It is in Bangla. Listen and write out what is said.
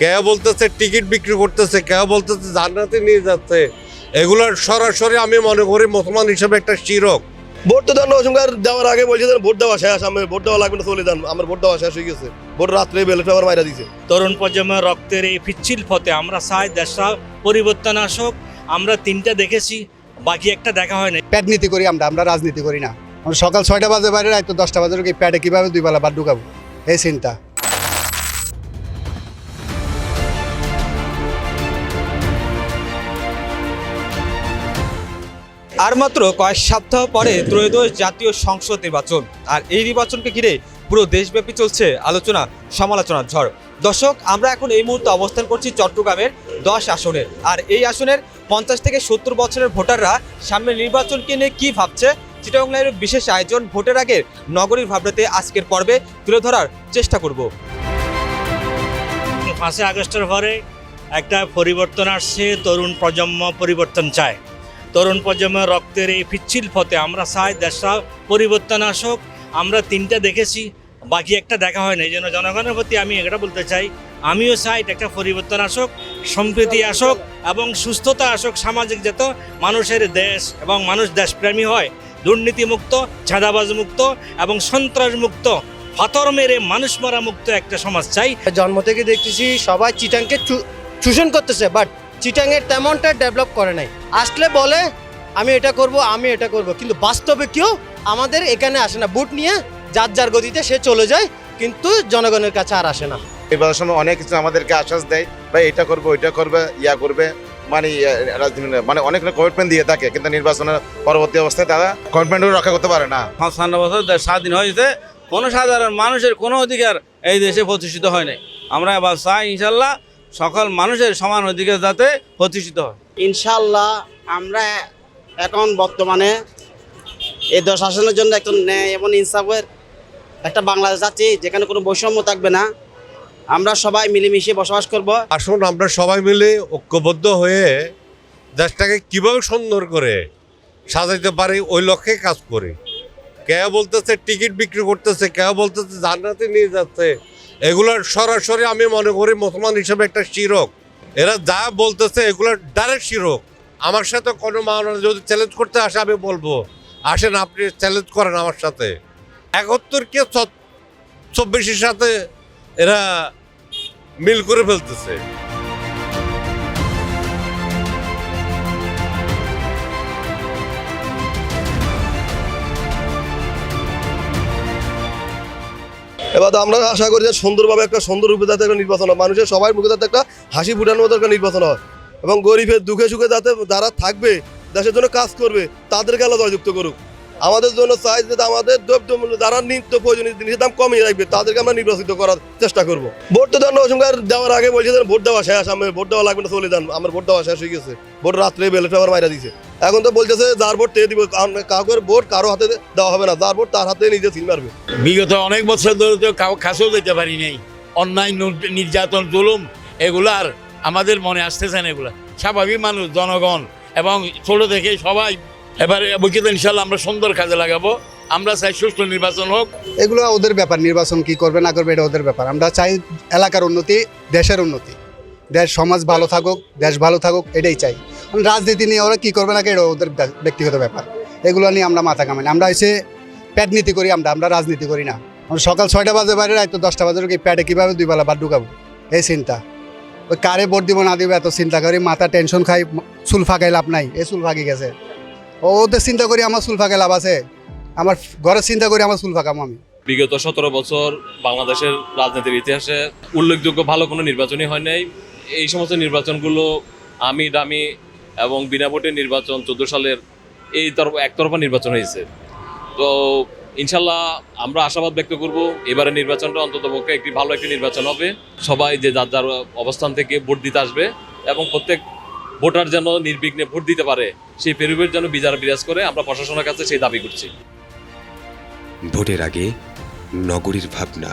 কে বলতেছে টিকিট বিক্রি করতেছে কে বলতেছে জান্নাতে নিয়ে যাচ্ছে। এগুলোর সরাসরি আমি মনে করি মুসলমান হিসেবে একটা শিরক। ভোট তো দেন ওসঙ্গার দেওয়ার আগে বলছিলেন ভোট দেওয়া শেষ আমি ভোট দেওয়া লাগবে না চলে যান। আমার ভোট দেওয়া শেষ হয়ে গেছে। ভোট রাত্রে বেলে আবার মাইরা দিছে। তরুণ প্রজন্মের রক্তের এই পিচ্ছিল পথে আমরা চাই দেশটা পরিবর্তন আসুক। আমরা তিনটা দেখেছি বাকি একটা দেখা হয় না প্যাড নীতি করি আমরা আমরা রাজনীতি করি না। আমরা সকাল ছয়টা বাজে বাইরে রাত দশটা বাজে প্যাডে কীভাবে দুই বেলা বাদ ঢুকাবো? এই চিন্তা আর মাত্র কয়েক সপ্তাহ পরে ত্রয়োদশ জাতীয় সংসদ নির্বাচন। আর এই নির্বাচনকে ঘিরে পুরো দেশব্যাপী চলছে আলোচনা, সমালোচনার ঝড়। দর্শক, আমরা এখন এই মুহূর্তে অবস্থান করছি চট্টগ্রামের দশ আসনের। আর এই আসনের পঞ্চাশ থেকে সত্তর বছরের ভোটাররা সামনের নির্বাচনকে নিয়ে কী ভাবছে, চিটাগং বিশেষ আয়োজন ভোটের আগে নগরীর ভাবনাতে আজকের পর্বে তুলে ধরার চেষ্টা করব। পাঁচই আগস্টের পরে একটা পরিবর্তন আসছে, তরুণ প্রজন্ম পরিবর্তন চায়। তরুণ প্রজন্মের রক্তের এই পিচ্ছিল পথে আমরা চাই দেশটা পরিবর্তন আসুক। আমরা তিনটা দেখেছি, বাকি একটা দেখা হয় না এই জন্য জনগণের প্রতি আমি এটা বলতে চাই, আমিও চাই এটা একটা পরিবর্তন আসুক, সম্প্রীতি আসুক এবং সুস্থতা আসুক সামাজিক যত মানুষের দেশ এবং মানুষ দেশপ্রেমী হয়। দুর্নীতিমুক্ত মুক্ত এবং সন্ত্রাস মুক্ত ফাতর মেরে মানুষ মারা মুক্ত একটা সমাজ চাই। জন্ম থেকে দেখতেছি সবাই চিটাংকে চূষণ করতেছে বাট চিটাংয়ের তেমনটা ডেভেলপ করে নাই। আসলে বলে আমি এটা করব আমি এটা করব কিন্তু বাস্তবে কেউ আমাদের এখানে আসে না। বুট নিয়ে যার যার গতিতে সে চলে যায় কিন্তু জনগণের কাছে আর আসে না। নির্বাচনের সময় অনেক কিছু আমাদেরকে আশ্বাস দেয় ভাই এটা করবে ওইটা করবে ইয়া করবে। মানে রাজনীতি মানে অনেক কমিটমেন্ট দিয়ে থাকে কিন্তু নির্বাচনের পরবর্তী অবস্থায় তারা কমিটমেন্টও রক্ষা করতে পারে না। পঞ্চান্ন বছর স্বাধীন হয়েছে কোনো সাধারণ মানুষের কোনো অধিকার এই দেশে প্রতিষ্ঠিত হয় নাই। আমরা এবার চাই ইনশাল্লাহ সকল মানুষের সমান অধিকার যাতে প্রতিষ্ঠিত হয়। ইনশাল্লাহ আমরা এখন বর্তমানে এই দশ আসনের জন্য একটা ন্যায় এবং ইনসাফের একটা বাংলাদেশ যাচ্ছি যেখানে কোনো বৈষম্য থাকবে না। আমরা সবাই মিলেমিশে বসবাস করব। আসুন আমরা সবাই মিলে ঐক্যবদ্ধ হয়ে দেশটাকে কীভাবে সুন্দর করে সাজাইতে পারি ওই লক্ষ্যে কাজ করি। কেউ বলতেছে টিকিট বিক্রি করতেছে কেউ বলতেছে জান্নাতে নিয়ে যাচ্ছে এগুলোর সরাসরি আমি মনে করি মুসলমান হিসেবে একটা শিরক। এরা যা বলতেছে এগুলো ডাইরেক্ট শিরক। আমার সাথে কোনো মানুষ যদি চ্যালেঞ্জ করতে আসে, আমি বলব। আসেন, আপনি চ্যালেঞ্জ করেন আমার সাথে। একাত্তর কে চব্বিশের সাথে এরা মিল করে ফেলতেছে। এবার আমরা আশা করি যে সুন্দরভাবে একটা সুন্দর রূপে যাতে একটা নির্বাচন হয়। মানুষের সবাই মুখে যাতে একটা হাসি ফুটানোর মতো একটা নির্বাচন হয়। এবং গরিবের দুঃখে সুখে যাতে যারা থাকবে, দেশের জন্য কাজ করবে, তাদেরকে আলাদা জয়যুক্ত করুক। আমাদের জন্য চাই যে আমাদের দ্রব্য মূল্য, যারা নিত্য প্রয়োজনীয় জিনিসের দাম কমিয়ে রাখবে, তাদেরকে আমরা নির্বাচিত করার চেষ্টা করব। ভোট তো দেন ওসঙ্গার দেওয়ার আগে বলছিলেন, ভোট দেওয়া শেষ আমি ভোট দেওয়া লাগবে না, চলে যান। আমার ভোট দেওয়া শেষ হয়ে গেছে। ভোট রাত্রে বেলে আবার মাইরা দিছে। এখন তো বলতেছে যার ভোট তে দিব। কাউকে ভোট কারও হাতে দেওয়া হবে না। যার ভোট তার হাতে নিজে সিল মারবে। বিগত অনেক বছর ধরে তো কাউ কাছেও যেতে পারি নাই। অন্যায় নুর- নির্যাতন জুলুম এগুলার আমাদের মনে আসতেছে না এগুলা। স্বাভাবিক মানুষ জনগণ এবং ছোট থেকে সবাই এবারে বলছি ইনশাল্লাহ আমরা সুন্দর কাজে লাগাবো। আমরা চাই সুষ্ঠু নির্বাচন হোক। এগুলো ওদের ব্যাপার। নির্বাচন কি করবে না করবে এটা ওদের ব্যাপার। আমরা চাই এলাকার উন্নতি দেশের উন্নতি। দেশ সমাজ ভালো থাকুক দেশ ভালো থাকুক এটাই চাই। রাজনীতি নিয়ে ওরা কি করবে না এটা ওদের ব্যক্তিগত ব্যাপার। এগুলো নিয়ে আমরা মাথা কামাই। আমরা এসে প্যাড নীতি করি আমরা আমরা রাজনীতি করি না। আমরা সকাল ছয়টা বাজে বাইরে, রাত দশটা বাজে ঢুকি প্যাডে কীভাবে দুই বেলা বাদ ঢুকাবো এই চিন্তা ওই কারে ভোট দিব না দিব এত চিন্তা করি, মাথা টেনশন খাই চুল ফাঁকাই লাভ নাই, এই চুল ফাঁকি গেছে। ওদের চিন্তা করি আমার চুল ফাঁকাই লাভ আছে, আমার ঘরের চিন্তা করি আমার চুল ফাঁকামো আমি। বিগত সতেরো বছর বাংলাদেশের রাজনীতির ইতিহাসে উল্লেখযোগ্য ভালো কোনো নির্বাচনই হয় নাই। এই সমস্ত নির্বাচনগুলো আমি ডামি এবং বিনা ভোটে নির্বাচন চোদ্দ সালের এই তরফ একতরফা নির্বাচন হয়েছে। তো ইনশাল্লাহ আমরা আশাবাদ ব্যক্ত করব এবারে নির্বাচনটা অন্তত পক্ষে একটি ভালো একটি নির্বাচন হবে। সবাই যে যার যার অবস্থান থেকে ভোট দিতে আসবে এবং প্রত্যেক ভোটার যেন নির্বিঘ্নে ভোট দিতে পারে, সেই পরিবেশ যেন বিচার বিরাজ করে আমরা প্রশাসনের কাছে সেই দাবি করছি। ভোটের আগে নগরীর ভাবনা।